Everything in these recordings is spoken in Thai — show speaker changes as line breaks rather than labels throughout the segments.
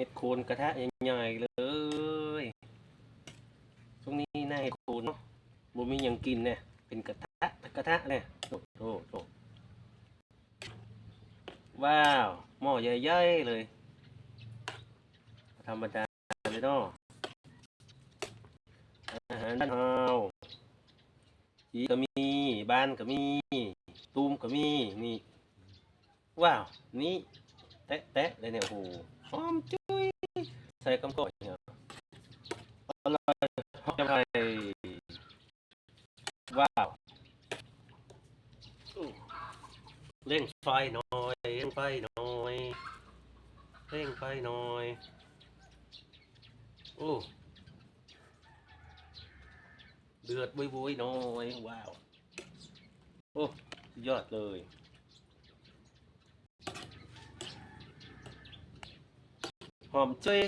เห็ดโคนกระทะใหญ่ๆเลยช่วงนี้หน้าเห็ดโคนเนาะบ่มียังกินเนี่ยเป็นกระทะกระทะเนี่ยโถโถโถว้าวหม้อใหญ่ๆเลย ธรรมดาเลยเนาะอาหารบ้านเฮาจีก็มีบ้านก็มีตูมก็มีนี่ว้าวนี่แตะแตะเลยเนี่ยโอ้โหหอมจุ ยใส่กำกอยเนี่ยอร่อยหอมไปว้าวอู้เร่งไฟหน่อยเร่งไฟหน่อยเร่งไฟหน่อยโอ้เดือดบุยๆหน่อยว้าว โอ้ยอดเลยหอมเจ้ย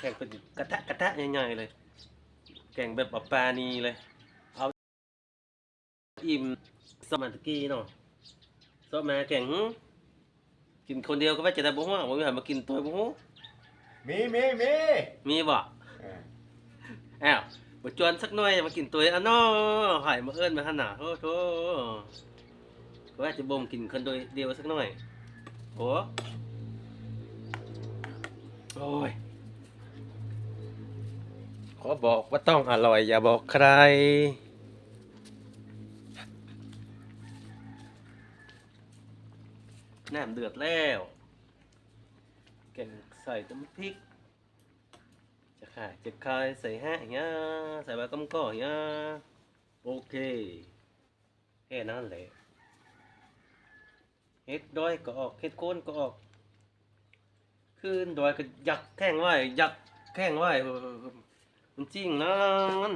แกงเป็นกระทะกระทะใหญ่ๆเลย แกงแบบปลานีเลย เอาอิ่มสมัยตะกี้เนาะสมัยแกงหึกินคนเดียวก็ว่าจะได้บุ้งว่าบ่มีใครมากินตัวบุ้ง
มีมีมี
มีบ่
เออ
อ้าวบ่จวนสักหน่อยมากินตัวอะเนาะหายมาเอิ้นมาขนาดโอ้โธ่ก็ว่าจะบ่มกินคนเดียวสักหน่อยโอ้โอ้ย ขอบอกว่าต้องอร่อยอย่าบอกใคร น้ำเดือดแล้ว แกงใส่น้ำพริก จะขายจะคายใส่ห้าอย่างเงี้ยใส่ใบกำก่อย่างเงี้ยโอเค แค่นั้นแหละเฮ็ดดอยก็ออกเฮ็ดโคนก็ออกขึ้นดอยก็ยักแข้งไว้ยักแข้งไว้ มันจริงนะมัน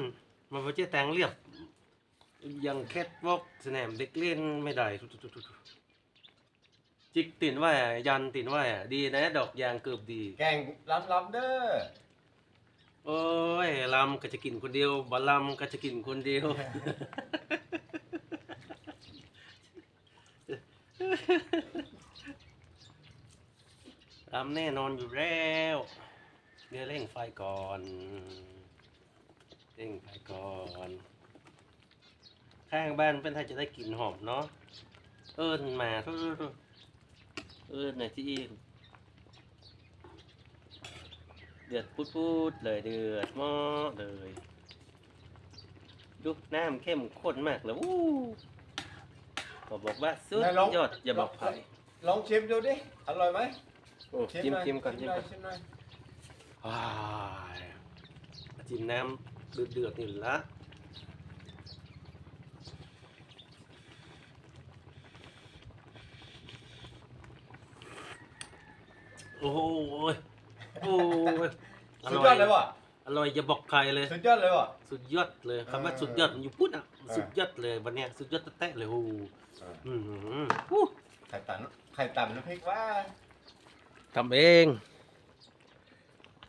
มันไม่ใช่แตงเรียบอยังแคทวอกสนามเด็กเล่นไม่ได้ทุๆๆๆจิกตินไว้อะยันตินไว้อะดีนะดอกยางเกือบดี
แกงล้ำล้ำเด้อ
โอ้ยลำก็จะกินคนเดียวบะลำก็จะกินคนเดียวลำแน่นอนอยู่แล้วเดี๋ยวเร่งไฟก่อน เร่งไฟก่อน ข้างบ้านเป็นไทยจะได้กลิ่นหอมเนาะ เอิญมาทุกๆเอิญหน่อยที่เดือดพูดๆเลยเดือดหม้อเลยดูน้ำเข้มข้นมากเลยวู้ขอบอกว่าสุดยอดอย่าบอกใคร
ลองชิมดูดิ อร่อยไหม
โอ้จิ้ม
หน่อย
จิ้มก่อน
ชิ
จิ้
ม
ม
หน่
ก่อยน
อชิมหน่อย
ว้ายจิ้มน้ำ เดือดเดือดๆนี่ละโอ้โหโอ้ยอ
สุด
ร่
ยอดเลยว่ะ
อร่อยอย่าบอกใครเลย
สุดยอดเลยว่ะ
สุดยอดเลยคำว่า
เออ
สุดยอดมันอยู่พูดอะ
เออ
สุดยอดเลยวันเนี้ยสุดยอดแตะๆเลยโอ้โห
เออ
อืมอู้
ไข่ตันไข่ตันน้ำพริกว่า
ทำเอง